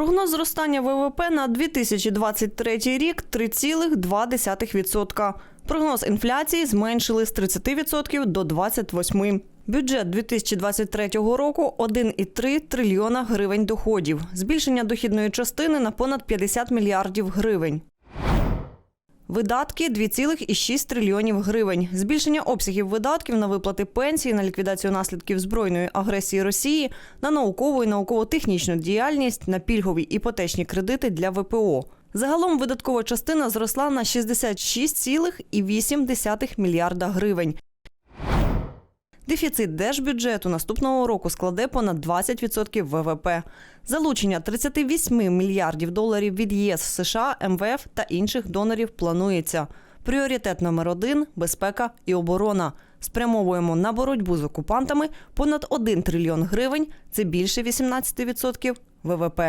Прогноз зростання ВВП на 2023 рік 3,2%. Прогноз інфляції зменшили з 30% до 28%. Бюджет 2023 року 1,3 трильйона гривень доходів. Збільшення дохідної частини на понад 50 мільярдів гривень. Видатки 2,6 трильйонів гривень. Збільшення обсягів видатків на виплати пенсії, на ліквідацію наслідків збройної агресії Росії, на наукову і науково-технічну діяльність, на пільгові іпотечні кредити для ВПО. Загалом видаткова частина зросла на 66,8 мільярда гривень. Дефіцит держбюджету наступного року складе понад 20% ВВП. Залучення 38 мільярдів доларів від ЄС, США, МВФ та інших донорів планується. Пріоритет номер один безпека і оборона. Спрямовуємо на боротьбу з окупантами понад 1 трильйон гривень. Це більше 18% ВВП.